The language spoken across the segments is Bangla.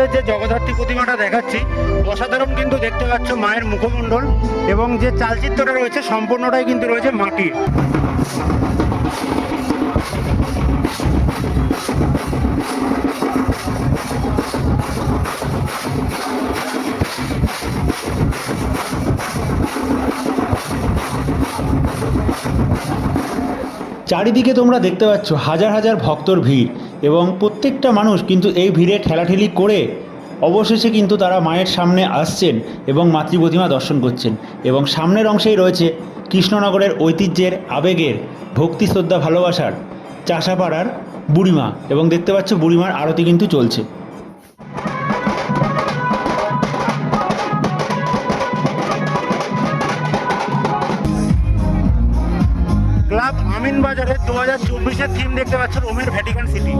তোমাদের যে জগদ্ধাত্রী প্রতিমাটা দেখাচ্ছি, অসাধারণ কিন্তু দেখতে পাচ্ছ মায়ের মুখমণ্ডল এবং যে চালচিত্রটা রয়েছে সম্পূর্ণটাই কিন্তু রয়েছে মাটির। চারিদিকে তোমরা দেখতে পাচ্ছ হাজার হাজার ভক্তর ভিড়। এবং প্রত্যেকটা মানুষ কিন্তু এই ভিড়ে ঠেলাঠেলি করে অবশেষে কিন্তু তারা মায়ের সামনে আসছেন এবং মাতৃ প্রতিমা দর্শন করছেন। এবং সামনের অংশেই রয়েছে কৃষ্ণনগরের ঐতিহ্যের আবেগের, ভক্তি, শ্রদ্ধা, ভালোবাসার চাষাপাড়ার বুড়িমা। এবং দেখতে পাচ্ছ বুড়িমার আরতি কিন্তু চলছে। ক্লাব আমিন বাজারে দু হাজার চব্বিশের থিম দেখতে পাচ্ছ রোমের ভ্যাটিকান সিটি।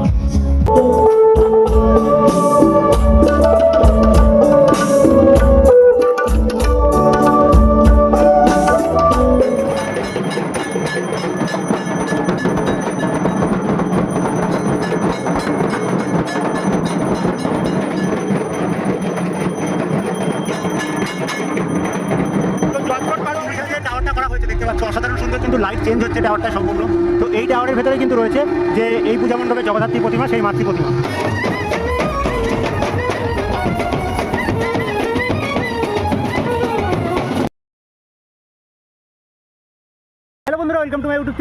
অসাধারণ সুন্দর কিন্তু লাইট চেঞ্জ হচ্ছে টাওয়ারটা সম্পূর্ণ। এই টাওয়ারের ভেতরে কিন্তু রয়েছে যে এই পূজা মণ্ডপের জগদ্ধাত্রী প্রতিমা সেই মাতৃ প্রতিমা।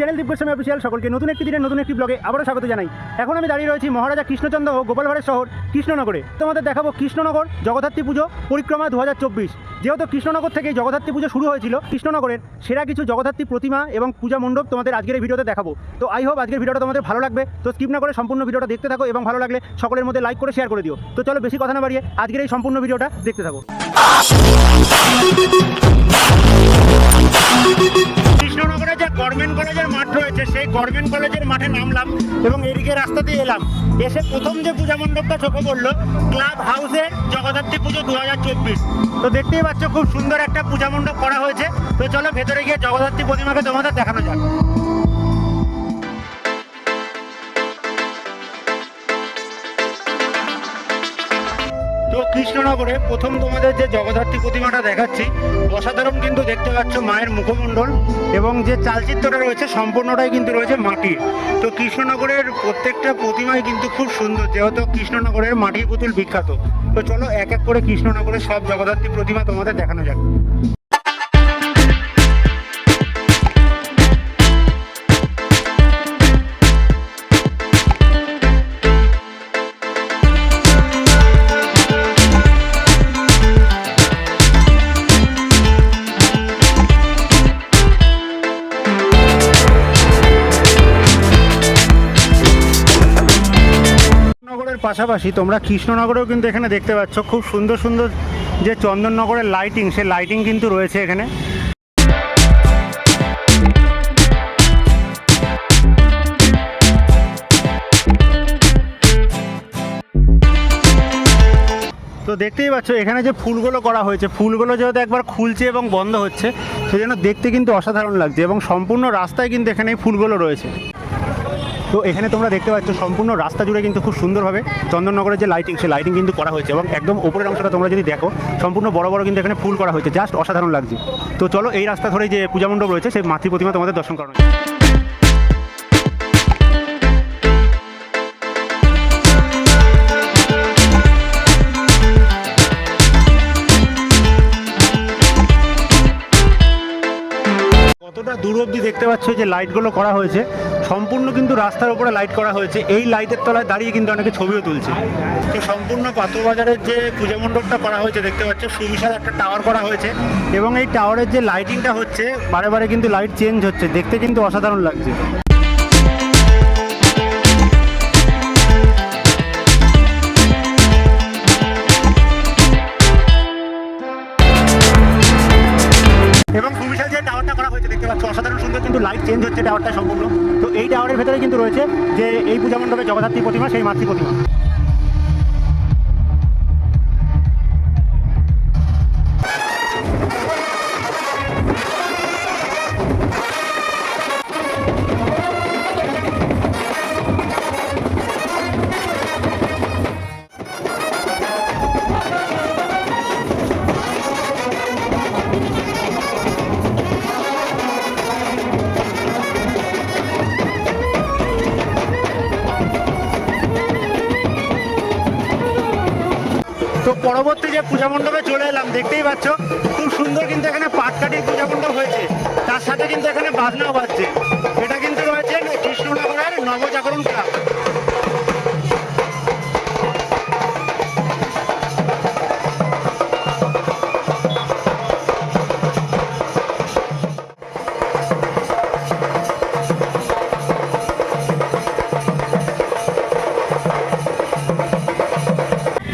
চ্যানেল দিব্যস্বামী অফিসিয়াল সকলকে নতুন একটি দিনের নতুন একটি ব্লগে আবারও স্বাগত জানাই। এখন আমি দাঁড়িয়ে রয়েছি মহারাজা কৃষ্ণচন্দ্র ও গোপালভাড়ের শহর কৃষ্ণনগরে। তোমাদের দেখাবো কৃষ্ণনগর জগদ্ধাত্রী পুজো পরিক্রমা দু হাজার চব্বিশ। যেহেতু কৃষ্ণনগর থেকে জগদ্ধাত্রী পুজো শুরু হয়েছিল, কৃষ্ণনগরের সেরা কিছু জগদ্ধাত্রী প্রতিমা এবং পূজা মণ্ডপ তোমাদের আজকের এই ভিডিওতে দেখাবো। তো আই হোপ আজকের ভিডিওটা তোমাদের ভালো লাগবে। তো স্কিপ না করে সম্পূর্ণ ভিডিওটা দেখতে থাকো এবং ভালো লাগলে সকলের মধ্যে লাইক করে শেয়ার করে দিও। তো চলো বেশি কথা না বাড়িয়ে আজকের এই সম্পূর্ণ ভিডিওটা দেখতে থাকো। কৃষ্ণনগরে যে গভর্নমেন্ট কলেজের মাঠ রয়েছে, সেই গভর্নমেন্ট কলেজের মাঠে নামলাম এবং এদিকে রাস্তা দিয়ে এলাম। এসে প্রথম যে পূজা মণ্ডপটা চোখে পড়ল, ক্লাব হাউসে জগদ্ধাত্রী পুজো দু হাজার চব্বিশ। তো দেখতেই পাচ্ছ, খুব সুন্দর একটা পূজা মণ্ডপ করা হয়েছে। তো চলো ভেতরে গিয়ে জগদ্ধাত্রী প্রতিমাকে তোমাদের দেখানো যাক। কৃষ্ণনগরে প্রথম তোমাদের যে জগদ্ধাত্রী প্রতিমাটা দেখাচ্ছি, অসাধারণ কিন্তু দেখতে পাচ্ছ মায়ের মুখমণ্ডল এবং যে চালচিত্রটা রয়েছে সম্পূর্ণটাই কিন্তু রয়েছে মাটির। তো কৃষ্ণনগরের প্রত্যেকটা প্রতিমাই কিন্তু খুব সুন্দর, যেহেতু কৃষ্ণনগরের মাটির পুতুল বিখ্যাত। তো চলো এক এক করে কৃষ্ণনগরের সব জগদ্ধাত্রী প্রতিমা তোমাদের দেখানো যাক। পাশাপাশি তোমরা কৃষ্ণনগরেও কিন্তু এখানে দেখতে পাচ্ছ খুব সুন্দর সুন্দর যে চন্দননগরের লাইটিং সে লাইটিং কিন্তু রয়েছে এখানে। তো দেখতেই পাচ্ছ, এখানে যে ফুলগুলো করা হয়েছে, ফুলগুলো যেহেতু একবার খুলছে এবং বন্ধ হচ্ছে সেই জন্য দেখতে কিন্তু অসাধারণ লাগছে এবং সম্পূর্ণ রাস্তায় কিন্তু এখানে ফুলগুলো রয়েছে। তো এখানে তোমরা দেখতে পাচ্ছ সম্পূর্ণ রাস্তা জুড়ে কিন্তু খুব সুন্দরভাবে চন্দননগরের যে লাইটিং সেই লাইটিং কিন্তু করা হয়েছে এবং একদম উপরের অংশটা তোমরা যদি দেখো, সম্পূর্ণ বড় বড় কিন্তু এখানে ফুল করা হয়েছে জাস্ট অসাধারণ লাগছে তো চলো এই রাস্তা ধরে যে পূজা মণ্ডপ রয়েছে, সেই মাতৃ প্রতিমা তোমাদের দর্শন করানো। কতটা দূর অবধি দেখতে পাচ্ছ যে লাইটগুলো করা হয়েছে সম্পূর্ণ কিন্তু রাস্তার উপরে লাইট করা হয়েছে। এই লাইটের তলায় দাঁড়িয়ে কিন্তু অনেকে ছবিও তুলছে। তো সম্পূর্ণ পাথর বাজারের যে পুজো মণ্ডপটা করা হয়েছে দেখতে পাচ্ছ সুবিশাল একটা টাওয়ার করা হয়েছে। এবং এই টাওয়ারের যে লাইটিংটা হচ্ছে বারে বারে কিন্তু লাইট চেঞ্জ হচ্ছে। দেখতে কিন্তু অসাধারণ লাগছে। লাইট চেঞ্জ হচ্ছে টাওয়ারটা সম্পূর্ণ। তো এই টাওয়ারের ভেতরে কিন্তু রয়েছে যে এই পূজা মণ্ডপে জগদ্ধাত্রী প্রতিমা, সেই মাতৃ প্রতিমা। তো পরবর্তী যে পূজা মণ্ডপে চলে এলাম, দেখতেই পাচ্ছ, খুব সুন্দর কিন্তু এখানে পাটকাঠির পূজা মণ্ডপ হয়েছে। তার সাথে কিন্তু এখানে বাজনাও বাজছে। এটা কিন্তু রয়েছে কৃষ্ণনগরের নবজাগরণ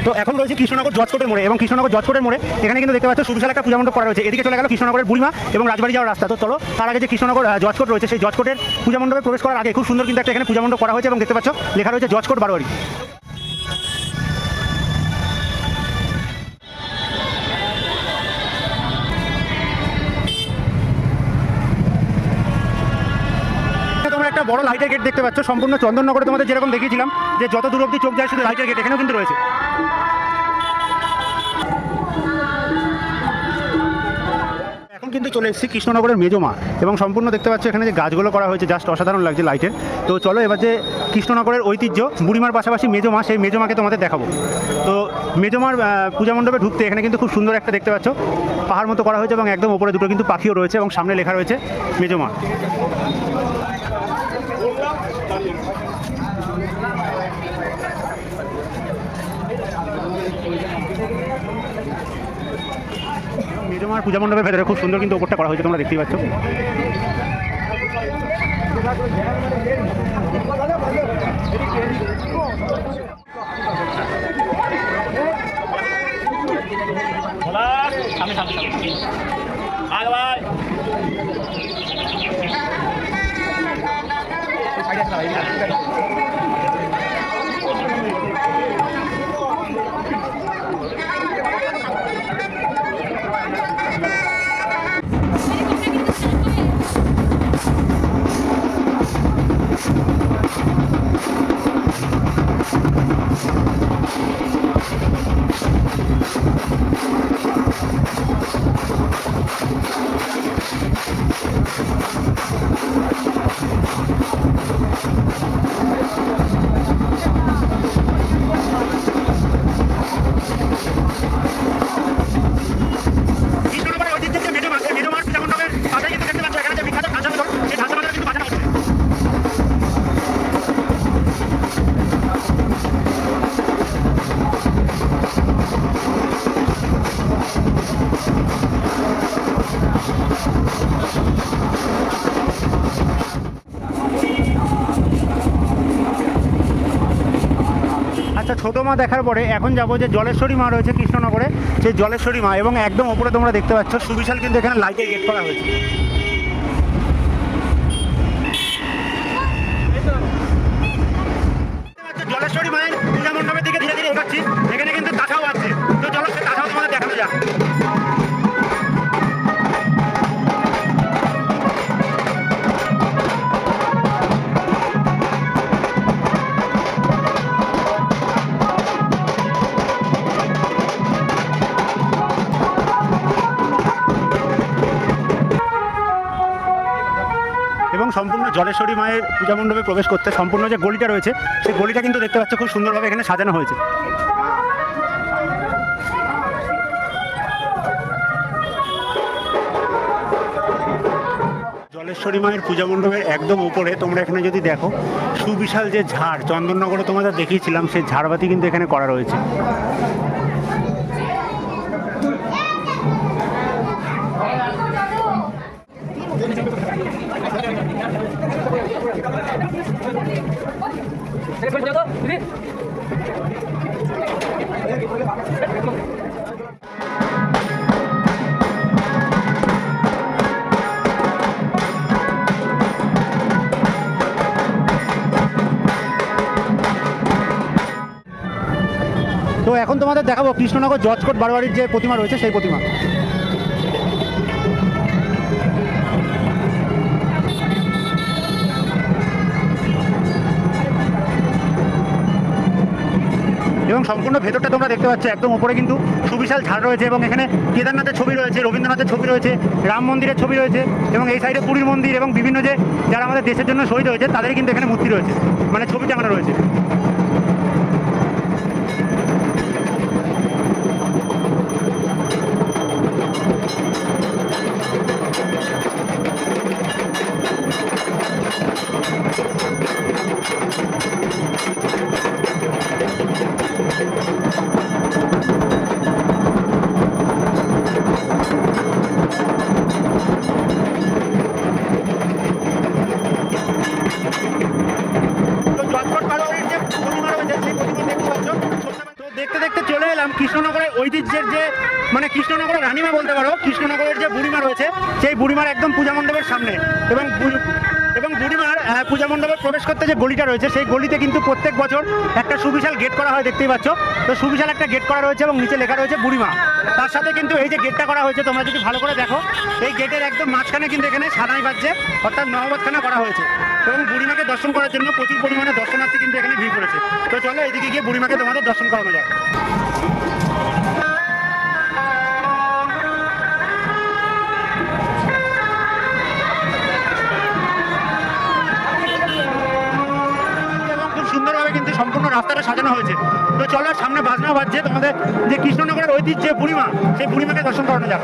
তো এখন রয়েছে কৃষ্ণনগর জজকোটের মোড়ে এবং কৃষ্ণনগর জজকোটের মোড়ে এখানে কিন্তু দেখতে পাচ্ছ সুবিশাল একটা পূজা মণ্ডপ করা রয়েছে। এদিকে চলে গেল কৃষ্ণনগরের বুড়িমা এবং রাজবাড়ি যাওয়ার রাস্তা। তো চলো, তার আগে যে কৃষ্ণনগর জজকোট রয়েছে, সেই জজকোটের পূজা মণ্ডপে প্রবেশ করার আগে খুব সুন্দর কিন্তু একটা এখানে পূজা মণ্ডপ করা হয়েছে এবং দেখতে পাচ্ছ লেখা রয়েছে জজকোট বারোয়ারি। বড় লাইটের গেট দেখতে পাচ্ছ। সম্পূর্ণ চন্দননগরে তোমাদের যেরকম দেখিয়েছিলাম যে যত দূর অব্দি চোখ যায় শুধু লাইটের গেট এখানেও কিন্তু রয়েছে। এখন কিন্তু চলে এসেছি কৃষ্ণনগরের মেজমা এবং সম্পূর্ণ দেখতে পাচ্ছ এখানে যে গাছগুলো করা হয়েছে জাস্ট অসাধারণ লাগছে লাইটের তো চলো এবার যে কৃষ্ণনগরের ঐতিহ্য, বুড়িমার পাশাপাশি মেজমা সেই মেজমাকে তোমাদের দেখাবো। তো মেজমার পূজা মণ্ডপে ঢুকতে এখানে কিন্তু খুব সুন্দর একটা দেখতে পাচ্ছ। পাহাড় মতো করা হয়েছে এবং একদম ওপরে দুটো কিন্তু পাখিও রয়েছে এবং সামনে লেখা রয়েছে মেজমা মেজমার পূজা মণ্ডপের ভেতরে খুব সুন্দর কিন্তু ওপরটা করা হয়েছে তোমরা দেখতেই পাচ্ছ। দেখার পরে এখন যাব যে জলেশ্বরী মা রয়েছে কৃষ্ণনগরে। সেই জলেশ্বরী মা এবং একদম ওপরে তোমরা দেখতে পাচ্ছ, সুবিশাল কিন্তু এখানে লাইটের গেট করা হয়েছে। মায়ের পূজা মণ্ডপে প্রবেশ করতে সম্পূর্ণ যে গলিটা রয়েছে, সেই গলিটা কিন্তু দেখতে পাচ্ছ খুব সুন্দরভাবে এখানে সাজানো হয়েছে। জলেশ্বরী মায়ের পূজা মণ্ডপের একদম উপরে তোমরা এখানে যদি দেখো, সুবিশাল যে ঝাড়, চন্দননগরে তোমাদের দেখিয়েছিলাম, সেই ঝাড়বাতি কিন্তু এখানে করা রয়েছে। এখন তোমাদের দেখাবো কৃষ্ণনগর জজকোট বারোয়ারির যে প্রতিমা রয়েছে, সেই প্রতিমা। এবং সম্পূর্ণ ভেতরটা তোমরা দেখতে পাচ্ছ, একদম উপরে কিন্তু সুবিশাল ঝাড় রয়েছে এবং এখানে কেদারনাথের ছবি রয়েছে, রবীন্দ্রনাথের ছবি রয়েছে, রাম মন্দিরের ছবি রয়েছে এবং এই সাইডে পুরীর মন্দির এবং বিভিন্ন যে, যারা আমাদের দেশের জন্য শহীদ হয়েছে তাদের কিন্তু এখানে মূর্তি রয়েছে। মানে ছবি টাঙানো রয়েছে। এলাম কৃষ্ণনগরের ঐতিহ্যের যে মানে কৃষ্ণনগরের রানিমা বলতে পারো, কৃষ্ণনগরের যে বুড়িমা রয়েছে, সেই বুড়িমার একদম পূজা মণ্ডপের সামনে। এবং এবং বুড়িমার পূজা মণ্ডপে প্রবেশ করতে যে গলিটা রয়েছে, সেই গলিতে কিন্তু প্রত্যেক বছর একটা সুবিশাল গেট করা হয়, দেখতেই পাচ্ছ। তো সুবিশাল একটা গেট করা রয়েছে এবং নিচে লেখা রয়েছে বুড়িমা। তার সাথে কিন্তু এই যে গেটটা করা হয়েছে, তোমরা যদি ভালো করে দেখো, এই গেটের একদম মাঝখানে কিন্তু এখানে সাদাই বাজছে, অর্থাৎ নহবতখানা করা হয়েছে। এবং বুড়িমাকে দর্শন করার জন্য প্রচুর পরিমাণে দর্শনার্থী কিন্তু এখানে ভিড় করেছে। তো চলো এদিকে গিয়ে বুড়িমাকে তোমাদের দর্শন করানো যায় সাজানো হয়েছে। তো চলো, সামনে বাজনা বাজছে তোমাদের। যে কৃষ্ণনগরের ঐতিহ্য পূর্ণিমা সেই পূর্ণিমাকে দর্শন করানো যাক।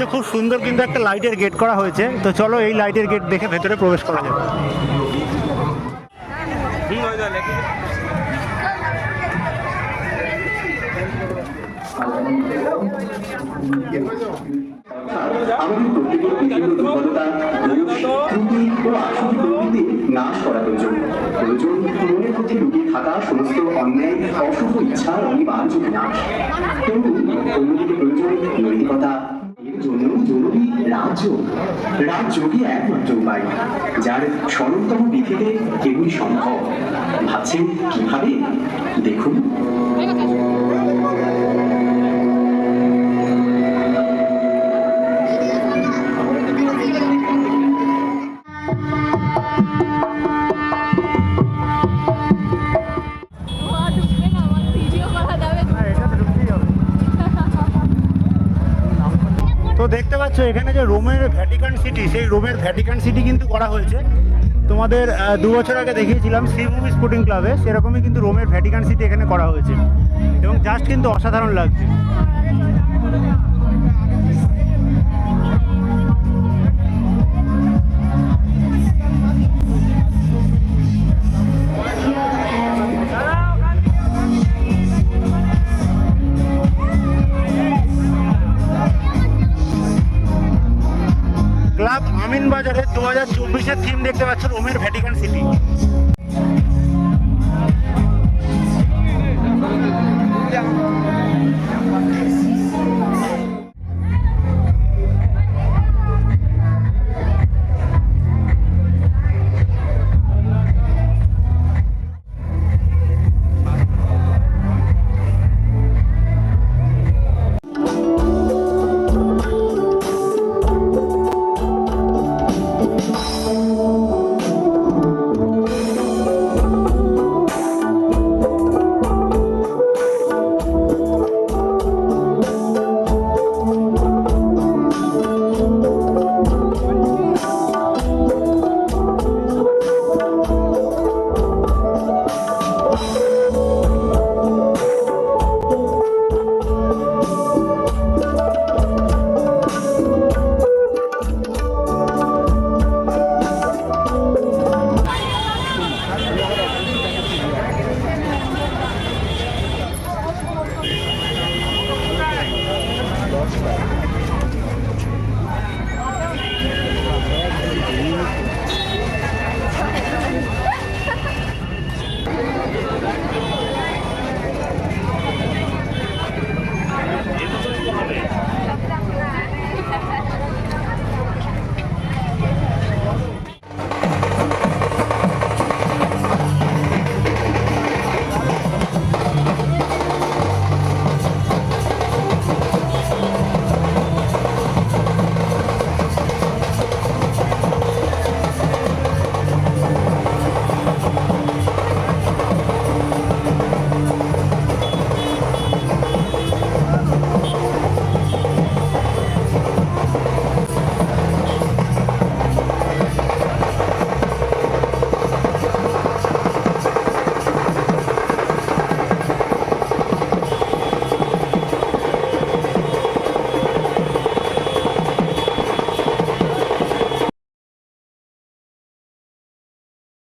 পাচ্ছ খুব সুন্দর কিন্তু একটা লাইটের গেট করা হয়েছে। তো চলো এই লাইটের গেট দেখে ভেতরে প্রবেশ করা যাবে অন্যায় অশুভ ইচ্ছার অনিবার্য বিনাশ কিন্তু রাজযোগ রাজযোগই একমাত্র উপায় যার সরলতম বিধিতে কেবলই সম্ভব। ভাবছেন কীভাবে? দেখুন। পাচ্ছ এখানে যে রোমের ভ্যাটিকান সিটি সেই রোমের ভ্যাটিকান সিটি কিন্তু করা হয়েছে। তোমাদের দু বছর আগে দেখিয়েছিলাম সি মুভি স্পোর্টিং ক্লাবে সেরকমই কিন্তু রোমের ভ্যাটিকান সিটি এখানে করা হয়েছে। এবং জাস্ট কিন্তু অসাধারণ লাগছে। আমিন বাজারে দু হাজার চব্বিশের থিম দেখতে পাচ্ছেন ওমের ভ্যাটিকান সিটি।